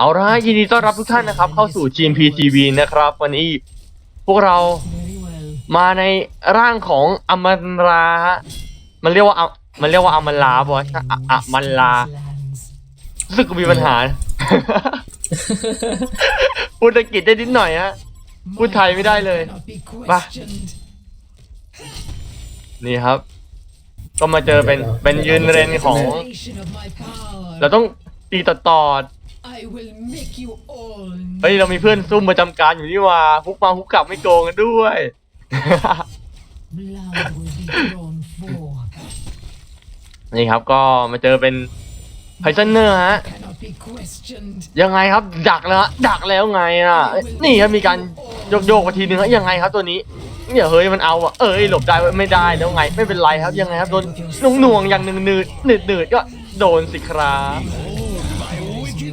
เอาละยินดีต้อนรับทุกท่านนะครับ เข้าสู่ GMP TV นะครับ วันนี้พวกเรามาในร่างของอมันราฮะมันเรียกว่าอมันเรียกว่าอมันลาบอใช่อะอะมันลารู้สึกมีปัญหา พูดอังกฤษได้นิดหน่อยฮะพูดไทยไม่ได้เลยมานี่ครับ ก็มาเจอเป็นเป็นยืนเรนของ เราต้องตีต่อต่อ I will make you all เฮ้ย เรามีเพื่อนซุ่มประจำการอยู่นี่ว่าฮุกมาฮุกกลับไม่โกงกันด้วย blood will be drawn for. นี่ครับก็มาเจอเป็นไพซันเนอร์ฮะ Cannot be questioned. ยังไงครับ ดักแล้วฮะดักแล้วไงอะเอ้ยนี่ครับมีการโยกโยกๆมาทีนึงฮะยังไงครับตัวนี้เนี่ยเฮ้ยมันเอาอะเอ้ยหลบได้เว้ยไม่ได้แล้วไงไม่เป็นไรครับยังไงครับโดนนุ่งหน่วงๆอย่างหนึ่งหนืดหนืดหนืดๆก็โดนสิครับ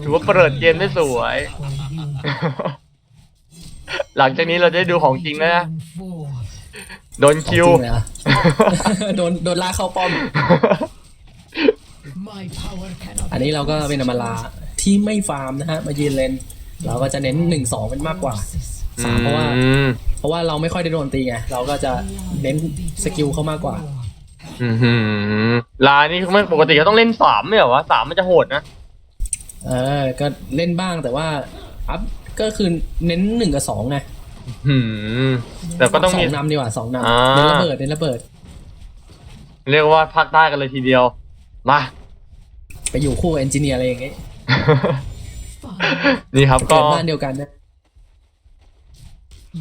ถือว่าเปิดเกมได้สวย For you. หลังจากนี้เราจะได้ดูของจริงแล้วนะ Drawn for. โดนคิว จริงเลยเหรอ โดนโดนลากเข้าป้อม My power cannot อันนี้เราก็เป็นอมราที่ไม่ฟาร์มนะฮะ มายืนเลน เราก็จะเน้นหนึ่งสองเป็นมากกว่าสามเพราะว่า อืมเพราะว่าเราไม่ค่อยได้โดนตีไง เราก็จะเน้นสกิลเข้ามากกว่า อือหือลานี่ไม่ปกติเขาต้องเล่นสามไม่เหรอวะสามมันจะโหดนะ เออก็เล่นบ้างแต่ว่าอัพก็คือเน้นหนึ่งกับสองไงหืมแต่ก็ต้องสอมี งนำดีกว่าสองนอ่าำเน้นระเบิดเน้นระเบิด เรียกว่าภาคใต้กันเลยทีเดียว มา ไปอยู่คู่กับเอนจิเนียร์อะไรอย่างงี้ Fire. นี่ครับเกิก็ดบ้านเดียวกันนะ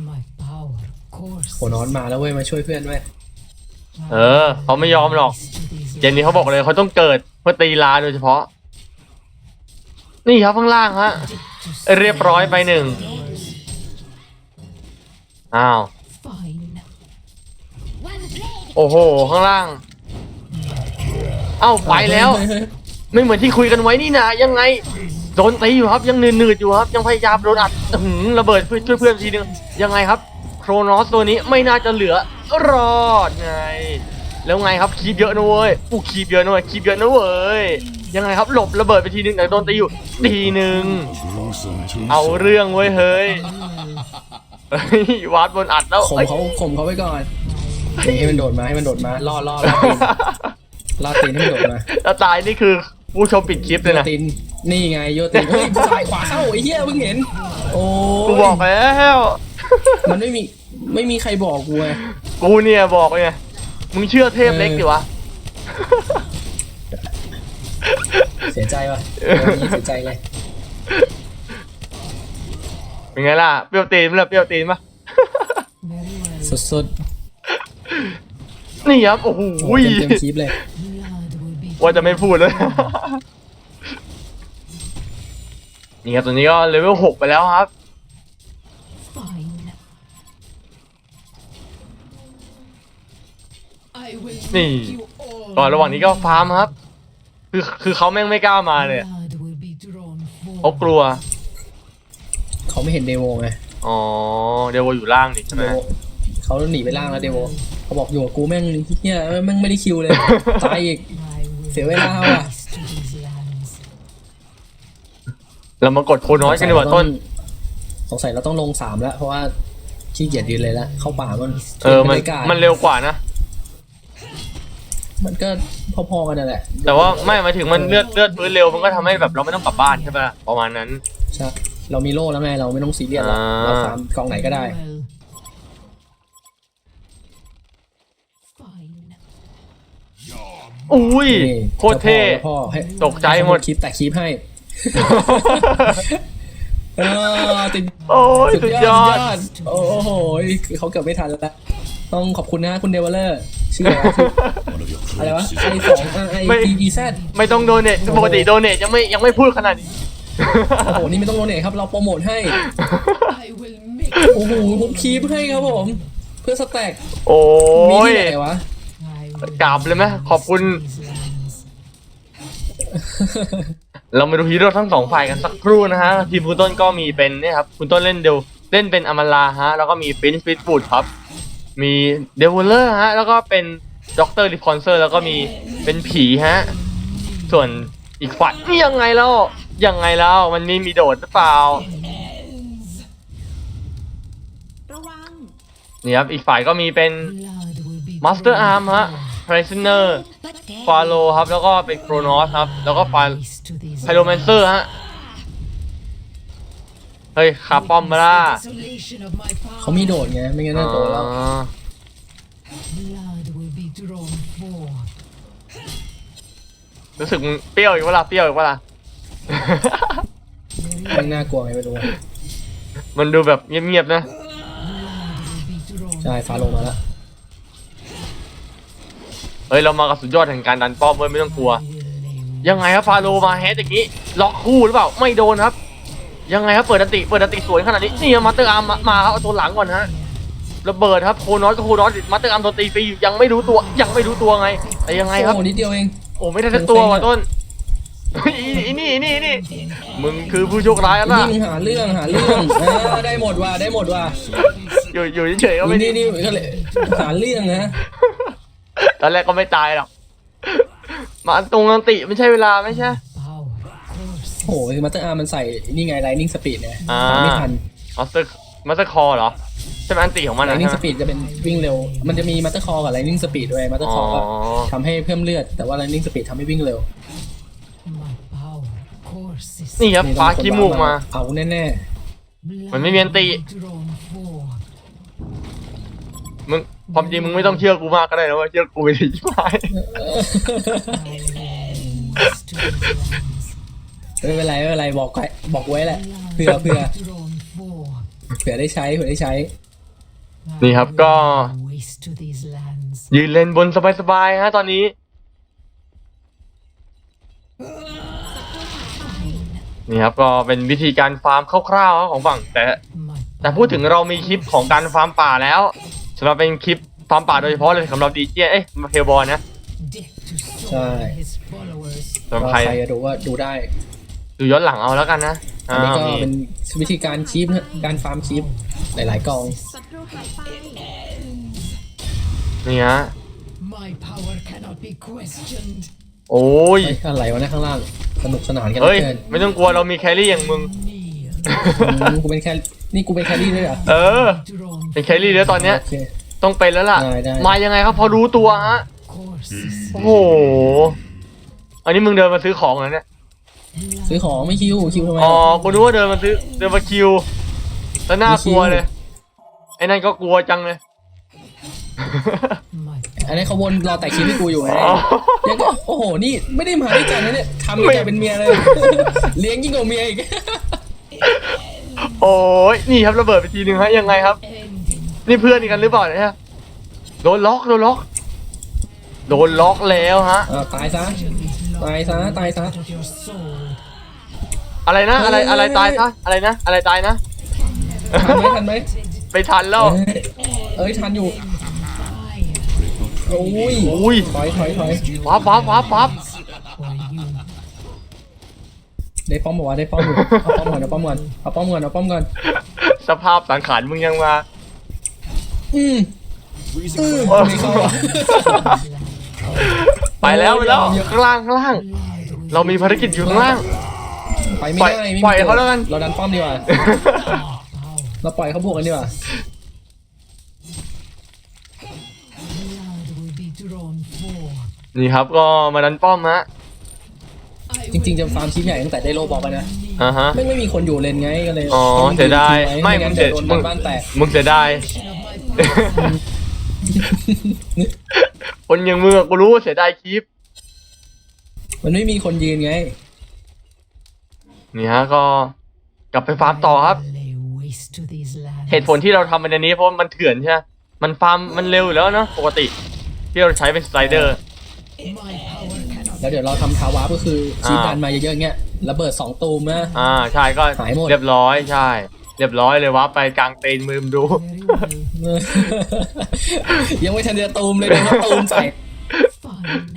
My power course. โหนอนมาแล้วเว้ยมาช่วยเพื่อนเว้ยเออเขาไม่ยอมหรอก To these เจนนี้เขาบอกเลยเขาต้องเกิดเพื่อตีลาโดยเฉพาะ นี่ครับข้างล่างฮะ เรียบร้อยไปหนึ่งอ้าว โอ้โห ข้างล่าง เอ้าไปแล้ว ไม่เหมือนที่คุยกันไว้นี่นะยังไง โดนตีอยู่ครับยังหนืดๆอยู่ครับ ยังพยายามโดนอัดหือระเบิดเพื่อช่วยเพื่อนทีนึงยังไงครับ โครนอสตัวนี้ไม่น่าจะเหลือ รอดไง แล้วไงครับคีบเยอะนะเว้ยอู้คีบเยอะนะเว้ยคีบเยอะนะเว้ย ยังไงครับหลบระเบิดไปทีนึงแต่โดนตีอยู่ทีนึง เอาเรื่องเว้ยเฮ้ยเฮ้ยวาดบนอัดแล้วข่มเอ้ยเขาข่มเขาไว้ก่อนนี่ให้มันโดดมาให้มันโดดมาล่อล่อล่อตีนล่อตีนให้มันโดดมาแล้วตายนี่คือผู้ชมปิดคลิปเลยโยนะตินนี่ไงโยตินเฮ้ยซ้ายขวาเข้าไอ้เหี้ยเพิ่งเห็น โอ้กูบอกแล้วมันไม่มีไม่มีใครบอกกูไงกูเนี่ยบอกเลยไงมึงเชื่อเทพเล็กดิวะ เสียใจว่ะวันนี้เสียใจเลย เป็นไงล่ะ เปรี้ยวตีนมั้ยล่ะเปรี้ยวตีนปะ Very well. สุดนี่ครับ โอ้โหๆโอ้เต็มเต็มคลิปเลย Blood will be ว่าจะไม่พูดเลย นี่ครับตัวนี้ก็เลเวลหกไปแล้วครับ fine. I will นี่ make you all ก่อนระหว่างนี้ก็ฟาร์มครับ คือคือเขาแม่งไม่กล้ามาเลย Blood will be drawn เขา for. กลัว เขาไม่เห็นเดโวไงอ๋อ เดวอยู่ล่างนี่ใช่ไหเดม โวเขาหนีไปล่างแล้วเดโวเขาบอกอยู่กับกูแม่งเหี้ยแม่งไม่ได้คิวเลย ตายอีก I will เสียเวลาว่ะ rise to these lands. เรามากดโคน้อยกันดีกว่าต้น สงสัยเราต้องลงสามแล้ว เพราะว่าขี้เกียจยืนเลยละเข้าป่ามันเออ มันไกล้ามันเร็วกว่านะ มันก็พอๆกันนั่นแหละแต่ว่าไม่หมายถึงมันเลือดเลือดฟื้นเร็วมันก็ทำให้แบบเราไม่ต้องกลับบ้านใช่ปะประมาณนั้น ใช่เรามีโล่แล้วไงเราไม่ต้องซีเรียสหรอกอ่า เราฟาร์มกองไหนก็ได้ Well. Fine. อุ้ยนี่โคตรเท่จ้าพ่อให้ตกใจหมด คลิปแต่คลิปให้เออติด โอ้ยสุดยอดโอ้โห เขาเกือบไม่ทันแล้ว ต้องขอบคุณนะคุณเดเวลเลอร์ ชื่ออะไรวะชื่ออะไรวะไอสองไอไม่พีพีแซดไม่ต้องโดเนทปกติโดเนทยังไม่ยังไม่พูดขนาดนี้ โอ้โห นี่ไม่ต้องโดเนทครับ เราโปรโมทให้ I will make โอ้โห ผมคีบให้ครับผม เพื่อสแต็กโอ้มียที่ไหนวะ I will กราบเลยไหมขอบคุณ these lands. เรามาดูฮีโร่ทั้งสองฝ่ายกันสักครู่นะฮะ ทีมคุณต้นก็มีเป็นเนี่ยครับ คุณต้นเล่นเดวเล่นเป็นอมาลาฮะ แล้วก็มีฟินฟิตฟูดครับ มีเดวลเลอร์ฮะ แล้วก็เป็นด็อกเตอร์ริคอนเซอร์แล้วก็มีเป็นผีฮะ ส่วนอีกฝ่ายนี่ยังไงแล้ว ยังไงแล้ว มันนี่มีโดดหรือเปล่า ระวังนี่ยครับ อีกฝ่ายก็มีเป็น Blood will be Master drawn Arm ฮะ forth. Prisoner ฟาโลครับ แล้วก็เป็นโครนอสครับ แล้วก็ไฟ Race to these ไพโรแมนเซอร์ฮะ เฮ้ยขาป้อมมาล่ะ Desolation of my power. เขามีโดดไงไม่งั้นอ๋น่าโดดแล้วอ Blood will be drawn forth. รู้สึกมึงเปรี้ยวอีกเวลาเปรี้ยวอีกเวลา มันน่ากลัวไงไม่รู้อะมันดูแบบเงียบๆนะ Blood will be drawn ใช่ฟ้าลงมาแล้วเฮ้ยเรามากับสุดยอดแห่งการดันป้อมเว้ยไม่ต้องกลัว ยังไงครับฟาโรมาแฮชอย่างนี้ ล็อกคู่หรือเปล่า ไม่โดนครับ ยังไงครับเปิดดันติเปิดดันติสวยขนาดนี้นี่มาสเตอร์อาร์มมาครับเอาตัวหลังก่อนฮะระเบิดครับโคนอสก็โคนอสมาสเตอร์อาร์มโดนตีฟรีอยู่ยังไม่รู้ตัวยังไม่รู้ตัวไง แต่ยังไงครับโอ้นิดเดียวเองโอ้ไม่ได้สักตัวว่ะต้นเฮ้ยอีอีนี่อีนี่อีนี่มึงคือผู้โชคร้ายแล้วนะนี่มึงหาเรื่องหาเรื่องอ่าได้หมดว่ะได้หมดว่ะอยู่อยู่เฉยๆก็ไม่นี่ดีนี่ก็เลยหาเรื่องนะตอนแรกก็ไม่ตายหรอกมาตรงอันติไม่ใช่เวลาไม่ใช่ power. Course. โอ้โหมาสเตอร์อาร์มันใส่นี่ไง Lightning Speed เนี่ยอ่าตามไม่ทันมาสเตอร์มาสเตอร์คอเหรอใช่ไหมอันติของมันนะ Lightning ใช่ไหม Speed จะเป็นวิ่งเร็ว มันจะมีมาสเตอร์คอกับ Lightning Speed ด้วยมาสเตอร์คอก็อ๋อทำให้เพิ่มเลือด แต่ว่า Lightning Speed ทำให้วิ่งเร็ว My power. Course is นี่ครับนี่ฟ้าต้องขี้มูกมา เอาแน่ blood มันไม่มีอันติ will be drawn forth. มึงความจริงมึงไม่ต้องเชื่อกูมากก็ได้นะว่าเชื่อกูไปดิชิบหาย Race to these lands. ๆไม่เป็นไรไม่เป็นไรบอกไว้บอกไว้แหละ Blood เผื่อเผื่อ will be drawn forth. เผื่อได้ใช้เผื่อได้ใช้ นี่ครับก็ Waste to these lands. ยืนเล่นบนสบายๆฮะตอนนี้ นี่ครับก็เป็นวิธีการฟาร์มคร่าวๆของฝั่งแต่ My แต่พูดถึงเรามีคลิปของการฟาร์มป่าแล้วสำหรับเป็นคลิปฟาร์มป่าโดยเฉพาะเลยสำหรับดีเจเอ้ยมาเพลบอลนะ death to Saul ใช่ and his followers. สำหรับก็ใครใครจะดูว่าดูได้ ดูย้อนหลังเอาแล้วกันนะอัอ่านนี้ก็มีเป็นวิธีการคีปนะการฟาร์มคีปหลาย ๆกอง ศัตรูหายไปนี่ฮะ My power cannot be questioned. โอ้ย เฮ้ยอะไรวะเนะข้างล่างสนุกสนานกันเหลืเฮ้อยเกินไม่ต้องกลัวเรามีแครี่อย่างมึง Kneel. อืมกูเป็นแค่นี่กูเป็นแครี่ด้วยเหรอเออ Drawn เป็นแครี่แล้วตอนเนี้ย โอเค ต้องเป็นแล้วล่ะ ได้ได้ มายังไงครับพอรู้ตัวฮะ course is โอ้โห อันนี้มึงเดินมาซื้อของเหรอเนี่ย ซื้อของไม่คิวคิวทำไมอ๋อกูนึกว่าเดินมาซื้อเดินมาคิวแล้วน่ากลัวเลย ไอ้นั่นก็กลัวจังเลย my อันนี้เขาวนรอแต่คิวให้กูอยู่ไงอ๋อยังก็โอ้โหนี่ไม่ได้มาด้วยกันนะเนี่ยทำกันเป็นเมียเลย เลี้ยงยิ่งกว่าเมียอีกโอ้ยนี่ครับระเบิดไปทีหนึ่งฮะยังไงครับ ending. นี่เพื่อนกันหรือเปล่าเนี่ยโดนล็อกโดนล็อก โดนล็อกแล้วฮะอ่าตายซะตายซะตายซะ อะไรนะ อะไรอะไรตายซะอะไรนะ อะไรตายนะ ทันไหมทันไหมไปทันแล้วเอ้ยเอ้ยทันอยู่ Fire โอ้ยอุ้ยถอยถอยถอยฟ้าฟ้าฟ้าฟ้า for you. ได้ป้อมบอกว่าได้ป้อมอยู่เอาป้อมก่อนเอาป้อมก่อนเอาป้อมก่อนเอาป้อมก่อนสภาพสังขารมึงยังมาอืมอืมไม่เข้าอะไปแล้วไปแล้วข้างล่างข้างล่าง เรามีภารกิจอยู่ข้างล่าง ไปไม่ปล่อยได้ไม่มีปล่อยเขาแล้วกัน เราดันป้อมดีกว่า เราปล่อยเขาบวกกันดีกว่า Blood will be drawn forth. นี่ครับก็มาดันป้อมฮะ I จริงๆจะฟาร์มชิปใหญ่ตั้งแต่ได้โลบอกไปนะอ่าฮะ ไม่ไม่มีคนอยู่เลนไงก็เลยอ๋อต้องเสียดายทิ้งไม่ไว้มึงั้งนเสีเดี๋ยยวโดนมึงบ้านแตกมึงเสียดาย of my power. คนอย่างมึงอะกูรู้ว่าเสียดายคลิป มันไม่มีคนยืนไง นี่ฮะก็กลับไปฟาร์มต่อครับ Lay waste to these lands. เหตุผลที่เราทำมันอันนี้เพราะมันเถื่อนใช่ไหมมันฟาร์มมันเร็วอยู่แล้วเนอะปกติ ที่เราใช้เป็นสไลเดอร์ My power cannot แล้วเดี๋ยวเราทำทาวาร์ปก็คือชีพอ่าดันมาเยอะๆเงี้ยระเบิดสองตูมนะ อ่าใช่ก็หายหมด เรียบร้อยใช่ เรียบร้อยเลยว่าไปกลางเตนมือมดู very well. ยังไม่ทันจะตูมเลยโดนเขาตูมใส่ Fine.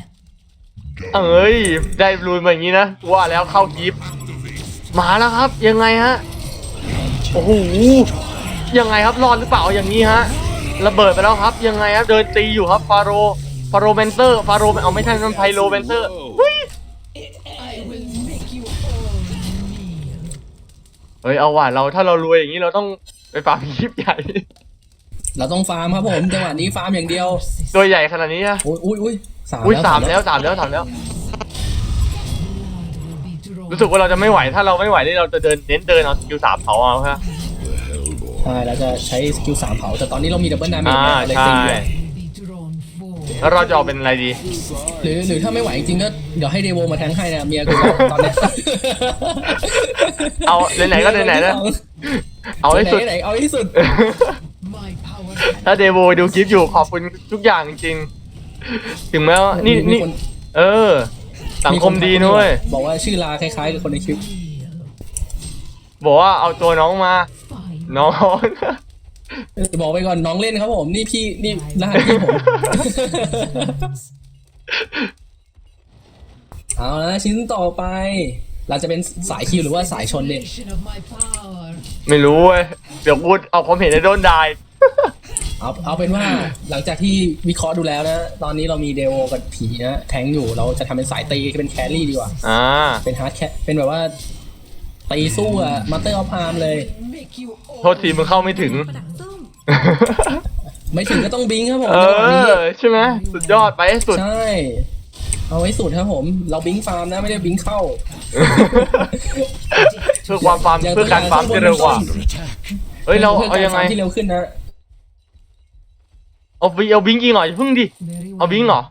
เอ้ย ได้รูนมาอย่างนี้นะกูว่าแล้วเข้าคลิป มาแล้วครับ ยังไงฮะโอ้โหยังไงครับรอดหรือเปล่าอย่างนี้ฮะระเบิดไปแล้วครับ ยังไงครับเดินตีอยู่ครับฟาโรฟาโรเมนเตอร์ฟาโรเอาไม่ใช่มันไพโรเมนเตอร์ I will make you all ฮ้ยเอาว่ะเราถ้าเรารวยอย่างนี้เราต้องไปฟาร์มคลิปใหญ่ เราต้องฟาร์มครับผมจังหวะนี้ฟาร์มอย่างเดียว ตัวใหญ่ขนาดนี้อะอุ้ยอุ้ยอุ้ยสามอุ้ยแล้วสามแล้วสามแล้วสามแล้ว รู้สึกว่าเราจะไม่ไหว ถ้าเราไม่ไหวนี่เราจะเดินเน้นเดินเอาสกิลสามเผาเอาฮะใช่เราจะใช้สกิลสามเผา แต่ตอนนี้เรามีดับเบิลดาเมจอ่าเลยใช่ตีอยู่ Will be drawn forward. แล้วเราจะออกเป็นอะไรดี หรือหรือถ้าไม่ไหวจริงๆก็เดี๋ยวให้เดโวมาแทงให้นะเมียกูตอนเนี้ยเอาไหนๆก็ไหนๆนะ เอาให้สุด ไหนๆเอาให้สุด My power ถ้าเดโวดูคลิปอยู่ขอบคุณทุกอย่างจริงๆถึงแม้ว่านี่มีนี่คน เออ สังคมดีนุ้ยบอกว่าชื่อลาคล้ายๆกับคนในคลิป real. บอกว่าเอาตัวน้องมา Fine. น้องบอกไปก่อนน้องเล่นครับผม นี่พี่นี่รหัสพี่ผมเอาละชิ้นต่อไป เราจะเป็นสายคิวหรือว่าสายชนเนี่ย Foundation of my power. ไม่รู้เว้ยเดี๋ยวพูดเอาความเห็นในโดนได้ เอาเอาเป็นว่าหลังจากที่วิเคราะห์ดูแล้วนะ ตอนนี้เรามีเดโวกับผีนะแทงอยู่เราจะทำเป็นสายตีเป็นแครี่ดีกว่า อ่า เป็นฮาร์ดแคเป็นแบบว่าตีสู้อะมาเตอร์ออฟอาร์มเลย Make you โทษทีมึงเข้าไม่ถึงประดักซุ่มไม่ถึงก็ต้องบิงครับผมเอจังหวะนี้อ ใช่ไหมสุดยอดไปให้สุด ใช่ เอาไว้สุดครับผม เราบิงฟาร์มนะไม่ได้บิงเข้าเพื่อความฟาร์มอย่างเพื่อการฟาร์มที่เร็วกว่า เฮ้ยเราพื่เอายังไงกรฟร์มที่เร็วขึ้นนะ เอาบิเอาบิงยิงหน่อยพึ่งดิ very เอาบิงเหรอ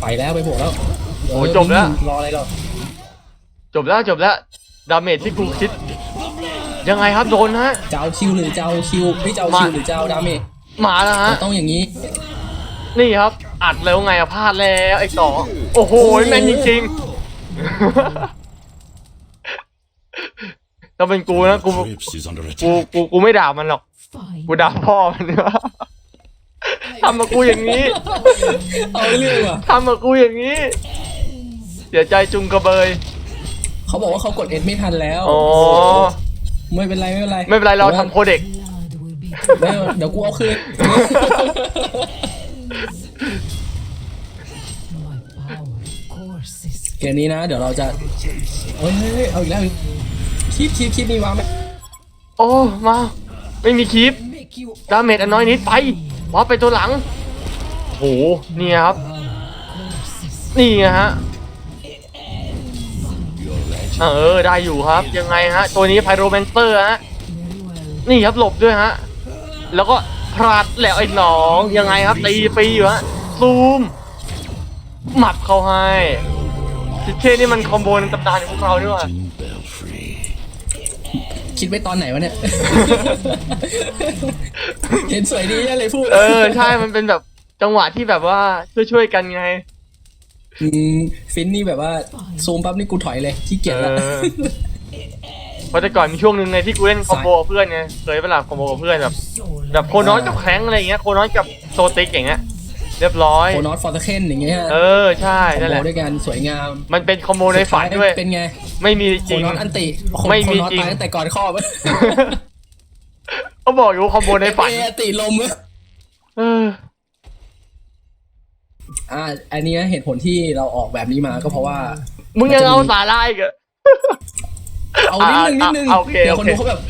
ไปแล้วไปบวกแล้วโอ้จบแล้ว รออะไรหรอจบแล้วจบแล้ว ดาเมจที่กูคิด ยังไงครับโดนฮะ จะเอาคิวหรือจะเอาคิวไม่จะเอามาคิวหรือจะเอาดาเมจมาแล้วฮะ ต้องอย่างนี้ นี่ครับ อัดแล้วไงอะพลาดแล้วไอ้ต่อโอ้โหแม่นจริงๆถ้าเป็นกูนะกู Crypt is under กู attack. กูกูไม่ด่ามันหรอก fine. กูด่าพ่อมันเนี่ย ทำมากูอย่างนี้เอาเรื่องว่ะ ทำกับกูอย่างนี้ เสียใจจุงกระเบย เขาบอกว่าเขากดเอ็ดไม่ทันแล้ว อ๋อ ไม่เป็นไรไม่เป็นไรไม่เป็นไรเราทำโคเด็ก Blood will be ไม่เดี๋ยวกูเอาคืน my power courses. เกมนี้นะ เดี๋ยวเราจะเฮ้ยเฮ้ยเฮ้ยเอาอีกแล้วคลิปคลิปคลิปมีวางไหมโอ้ มา ไม่มีคลิป Make you ดาเมจอันน้อยนิดไป ว่าไปตัวหลังโหเนี่ยครับ นี่ฮะเออได้อยู่ครับ ยังไงฮะ ตัวนี้ไพโรแมนเตอร์ฮะ นี่ครับหลบด้วยฮะ แล้วก็พลาดแล้วไอ้หนองยังไงครับตีฟรีอยู่ฮะซูม หมัดเขาให้ทิเช่นี่มันคอมโบในตำนานของพวกเราด้วย คิดไว้ตอนไหนวะเนี่ย เห็นสวยดีอะไรพูดเออใช่มันเป็นแบบจังหวะที่แบบว่าช่วยๆกันไงอืมฟินนี่แบบว่า ซูมปั๊บนี่กูถอยเลยขี้เกียจแล้วเออ เพราะแต่ก่อนมีช่วงหนึ่งไงที่กูเล่นคอมโบกับเพื่อนไงเคยเวลาคอมโบกับเพื่อนแบบ Soul แบบโคน้อยกับแข้งอะไรอย่างเงี้ยโคน้อยกับโซติกอย่างเงี้ย เรียบร้อย โคนอตฟอร์ตเคนอย่างเงี้ยเออใช่คอมนั่นโบแหละด้วยกันสวยงามมันเป็นคอมโบในฝันด้วยเป็นไงไม่มีโคจริง นอตอันติโคไม่มีโคนอตจริง ตายตั้งแต่ก่อนครอบเขาบอกอยู่ว่าคอมโบในฝัน เออันติลมเออ อ่าอันเนี้ยเหตุผลที่เราออกแบบนี้มาก็เพราะว่า มึงยังเอาสาระอีกเหรอ เอานิดนึงนิดนึงอะอะโอเคเดี๋ยวคนโอเคดูเขาแบบ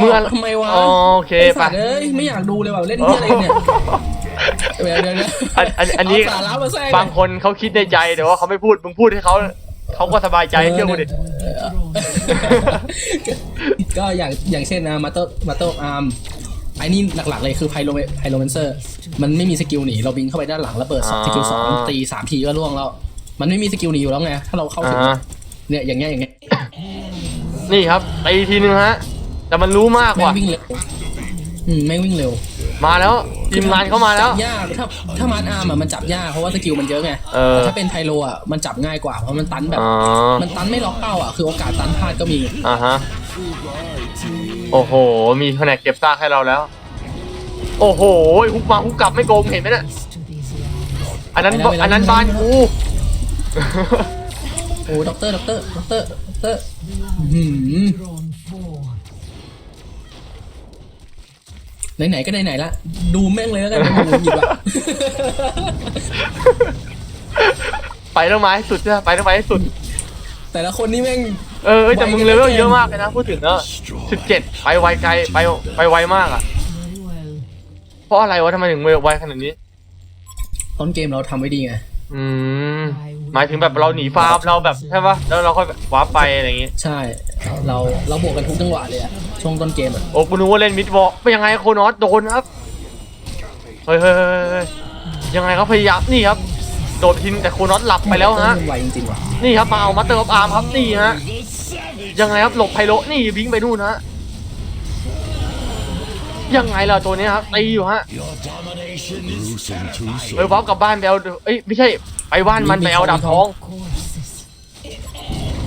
มึงอ๋ออะทำไมวะอ๋อโอเคไอ้สัตว์ไปเอ้ยไม่อยากดูเลยว่ะเล่นที่อะไรเนี่ย เดี๋ยวเดี๋ยวเดี๋ยวอันอันอันนี้เาสาระมาแทรกบางคนเขาคิดในใจแต่ว่าเขาไม่พูดมึงพูดให้เขาเขาก็สบายใจเชื่อกูดิก็อย่างอย่างเช่นนะมาเตอร์มาเตอร์อาร์มไอ้นี่หลักๆเลยคือไพโลไพโลเมนเซอร์ มันไม่มีสกิลหนีเราบิงเข้าไปด้านหลังแล้วเปิดสองอ่าสกิลสองตีสามทีก็ล่วงแล้ว มันไม่มีสกิลหนีอยู่แล้วไงถ้าเราเข้าถึงอ่าเนี่ยอย่างเงี้ยอย่างเงี้ยนี่ครับตีทีนึงฮะแต่มันรู้มากแม่ว่ะงวิ่งเร็ว อืมแม่งวิ่งเร็วมาแล้วทีมงานเข้ามาแล้ว จับยากถ้าถ้ามาร์อาร์มอะมันจับยากเพราะว่าสกิลมันเยอะไงเออ แต่ถ้าเป็นไพโลอะมันจับง่ายกว่าเพราะมันตันแบบ อ๋อมันตันไม่ล็อกเป้าอะคือโอกาสตันพลาดก็มี อ่าฮะโอ้โห มีแผนกเก็บซากให้เราแล้ว โอ้โหฮุกมาฮุกกลับไม่โกงเห็นไหมเนี่ย to these lands. อันนั้นไปแล้วไปแล้วอันนั้นบ้านกูโอ้ด็อกเตอร์ด็อกเตอร์ด็อกเตอร์ด็อกเตอร์อืม Drawn forward. ไหนๆก็ไหนๆละ ดูแม่งเลยแล้วกันหมูหยิบอะไปต้องมาให้สุดใช่ไหมไปต้องไปให้สุด แต่ละคนนี่แม่ง เออเอ้ยแต่มึงเลเวลเยอะมากเลยนะพูดถึงเนอะสิบเจ็ดไปไวไกลไปไปไวมากอะ Very well. เพราะอะไรวะทำไมถึงไวขนาดนี้ ต้นเกมเราทำไว้ดีไง อืมหมายถึงแบบเราหนีฟาร์มเราแบบใช่ปะแล้วเราค่อยแบบวาร์ปไปอะไรอย่างงี้ ใช่ เราเราบวกกันทุกจังหวะเลยอะช่วงต้นเกมอะโอ้กูนึกว่าเล่นมิดวอลเป็นยังไงโคนอสโดนครับเฮ้ยเฮ้ยเฮ้ยเฮ้ยยังไงครับพยายามนี่ครับโดดทิ้งแต่โคนอสหลับไปแล้วฮะมันไวจริงๆว่ะนี่ครับมาเอามาเตอร์ออฟอาร์มครับนี่ฮะยังไงครับหลบไพโรนี่บิงไปนู่นฮะ ยังไงล่ะตัวนี้ครับตีอยู่ฮะ Gruesome too ไปวับกลับบ้านไปเอาเอ้ยไม่ใช่ไปบ้านมันไปเอาดาบทอง Courses.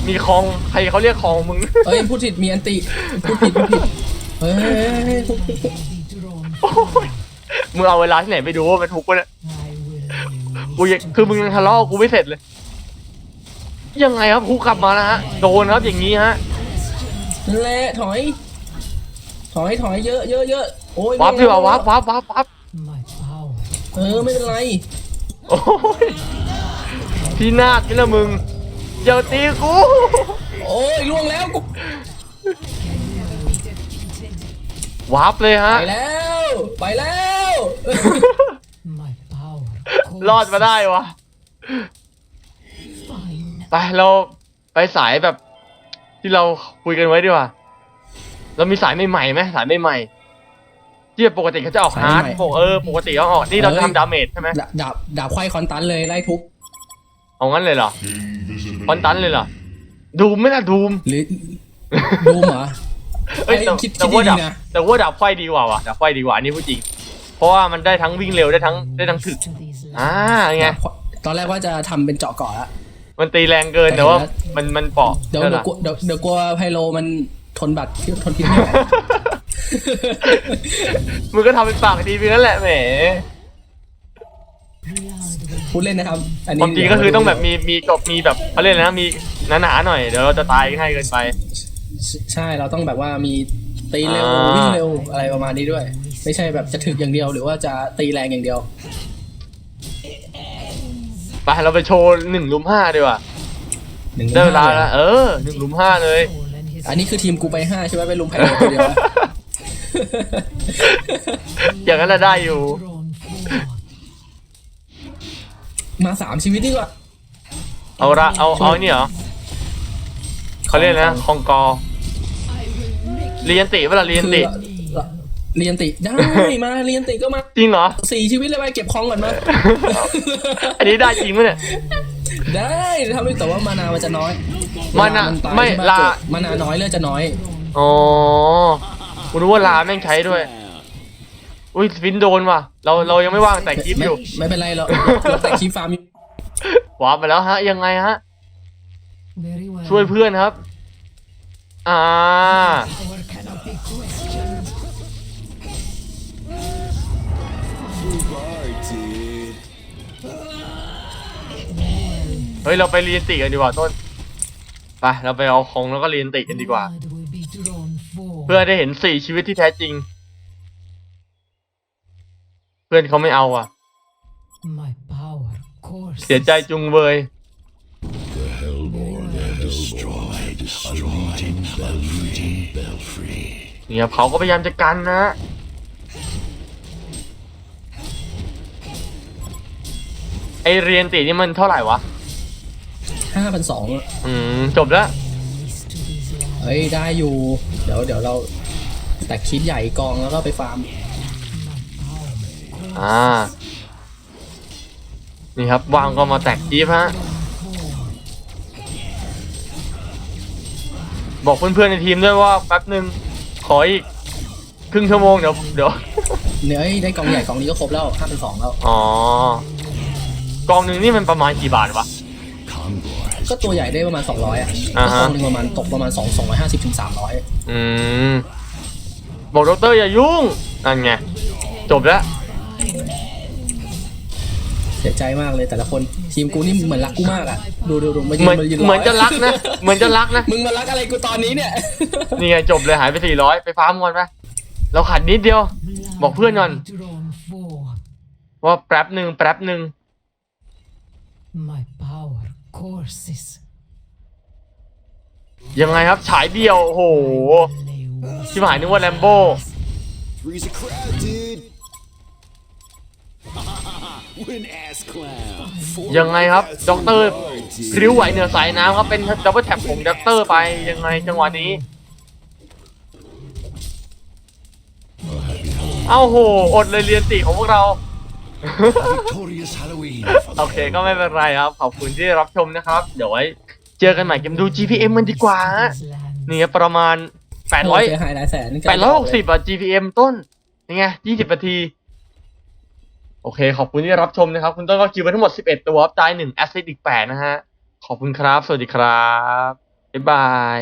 มีคลองใครเขาเรียกคลองมึงเอ้ยพูดผิดมีอันติพูดผิดพูดผิดเฮ้ยเฮ้ยเฮ้ย Be drawn. โอ้ยมึงเอาเวลาที่ไหนไปดูว่ามันทุกข์วะเนี่ย I will. กูยังคือมึงยังทะเลาะกับกูไม่เสร็จเลย ยังไงครับกูกลับมานะฮะโดนครับอย่างนี้ฮะนั่นแหละถอย ถอยถอยเยอะเยอะเยอะโอ้ยวับดีกว่าวับวับวับวับ My power. เออไม่เป็นไรโอ้ยพี่นาดนี่ละมึงอย่าตีกูโอ้ยล่วงแล้วกูวับเลยฮะไปแล้วไปแล้ว My power. รอดมาได้วะ Fine. ไปเราไปสายแบบที่เราคุยกันไว้ดีกว่า เรามีสายใหม่ๆไหมสายใหม่ๆที่ปกติเขาจะออกฮาร์ดปกเออปกติเขาออกนี่เราจะทำดาเมจใช่ไหมดาบดาบดาบไขว้คอนตันเลยไล่ทุบเอางั้นเลยเหรอคอนตันเลยเหรอดูมไหม่น่ะดูมหรือ ดูมเหรอ เอ้ยแต่ไอ้คิดแต่ว่าคิดดีดับๆนะ แต่ว่าดับไฟดีกว่าว่ะดับไฟดีกว่าอันนี้พูดจริง เพราะว่ามันได้ทั้งวิ่งเร็วได้ทั้งได้ทั้งถึก To these อ่า lands. ไงตอนแรกว่าจะทำเป็นเจาะเกาะละ มันตีแรงเกินแต่แต่ว่าเห็นแล้วมันมันเปาะเดี๋ยวใช่เดี๋ยวปะกลัวเดี๋ยวเดี๋ยวกลัวไพโลมัน ทนบัตรทนพิษไม่ไหวมึงก็ทำเป็นปากดีไปนั่นแหละแหมพูดเล่นนะครับ อันคนี้วามจริงก็คือต้องแบบมีมีจบมีแบบเขาเรียกอะไรนะมีหนาๆหน่อยเดี๋ยวเราจะตายให้เกินไป ใช่เราต้องแบบว่ามีตีเร็วอ่า วิ่งเร็วอะไรประมาณนี้ด้วย ไม่ใช่แบบจะถึกอย่างเดียวหรือว่าจะตีแรงอย่างเดียว ไปเราไปโชว์หนึ่งลุมห้าดีกว่าหนึ่งได้เวลาห้แล้วเออหนึ่งลุมห้าเลย Soul and his อันนี้คือทีมกูไปห้าใช่ไหมไปลุมไพโลตัวเดียวอย่างนั้นน่ะได้อยู่ drawn forward. มาสามชีวิตดีกว่า เอาละเอาเอาไอ้นี่เหรอเขาเรียกอะไรนะคองกอเรียนติเวลาเรียนติคือเรียนติได้มาเรียนติก็มาจริงเหรอสี่ชีวิตเลยไปเก็บของก่อนมาอันนี้ได้จริงไหมเนี่ยได้ทำได้แต่ว่ามานามันจะน้อย มานาเวตยไม่ใช่ปะลามานาน้อยเลือดจะน้อย อ๋อกูรู้ว่าลาแม่งใช้ด้วย อุ้ยฟินโดนว่ะ เราเรายังไม่ว่างแต่คลิปไม่อยู่ไม่เป็นไรเราเราแต่คลิปฟาร์มอยู่วาร์ปไปแล้วฮะ ยังไงฮะ Very well. ช่วยเพื่อนครับ อ่า Power cannot be questioned. เฮ้ย เราไปเรียนติกันดีกว่าต้น ไปเราไปเอาของแล้วก็เรียนติกันดีกว่า เพื่อได้เห็นสี่ชีวิตที่แท้จริง เพื่อนเขาไม่เอาอะ เสียใจจุงเบย เนี่ยเขาก็พยายามจะกันนะไอเรียนตินี่มันเท่าไหร่วะ ห้าพันสองอืมจบแล้ว Release to these lands. เฮ้ยได้อยู่ เดี๋ยวเดี๋ยวเราแต่คลิปใหญ่กองแล้วก็ไปฟาร์ม อ่า นี่ครับวางก็มาแตกจีฟฮะ บอกเพื่อนๆในทีมด้วยว่าแป๊บหนึ่งขออีกครึ่งชั่วโมงเดี๋ยวเดี๋ยวเนี่ยเอ้ยได้กองใหญ่กองนี้ก็ครบแล้วห้าพันสองแล้ว อ๋อกองหนึ่งนี่มันประมาณกี่บาทวะ Kongor has ก็ตัวใหญ่ได้ประมาณ 200 อะอ่าก็ฮะกองหนึ่งประมาณตกประมาณ 2 250ถึง300 อืม บอกดอกเตอรอย่ายุ่ง นั่นไง จบแล้ว เสียใจมากเลยแต่ละคนทีมกูนี่เหมือนรักกูมากอะ ดูดูดูมายืเหมือนนมายืนเหมือนจะรักนะ เหมือนจะรักนะ มึงมารักอะไรกูตอนนี้เนี่ย นี่ไงจบเลยหายไปสี่ร้อยไปฟาร์มก่อนไปเราขาดนิดเดียว Blood บอกเพื่อนก่อน will be drawn forward. ว่าแป๊บหนึ่งแป๊บหนึ่ง My power courses. ยังไงครับฉายเดียวโอ้โห Only was ชิบหายนึกว่าแลมโบ Three's a crowd, dude. Win ass clown. Four ยังไงครับ workouts ด็อกเตอร์ in a row, dude. พริ้วไหวเหนือสายน้ำครับ เป็นดับเบิลแท็บของด็อกเตอร์ไปยังไงจังหวะนี้ เอ้าโห อดเลยเรียนตีของพวกเรา Victorious Halloween. โอเคก็ไม่เป็นไรครับ ขอบคุณที่รับชมนะครับ เดี๋ยวไว้ เจอกันใหม่เกมดู GPM มันดีกว่าฮะ his land. นี่ครับประมาณเสีย800หายหลายแสน860อะ GPM ต้นยังไง20นาที โอเค ขอบคุณที่รับชมนะครับ คุณต้นก็คิวไปทั้งหมด11ตัวครับตาย1แอสซิดอีก8นะฮะ ขอบคุณครับ สวัสดีครับ บ๊ายบาย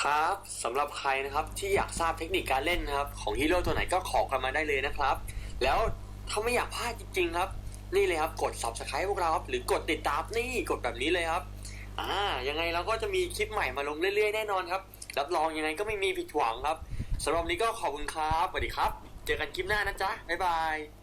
ครับสำหรับใครนะครับที่อยากทราบเทคนิคการเล่นนะครับ ของฮีโร่ตัวไหนก็ขอกันมาได้เลยนะครับ แล้ว ถ้าไม่อยากพลาดจริง ๆ ครับ นี่เลยครับกด subscribe พวกเราครับหรือกดติดตามนี่กดแบบนี้เลยครับ อ่ายังไงเราก็จะมีคลิปใหม่มาลงเรื่อยๆแน่นอนครับรับรองยังไงก็ไม่มีผิดหวังครับสำหรับนี้ก็ขอบคุณครับสวัสดีครับ เจอกันคลิปหน้านะจ๊ะบ๊ายบาย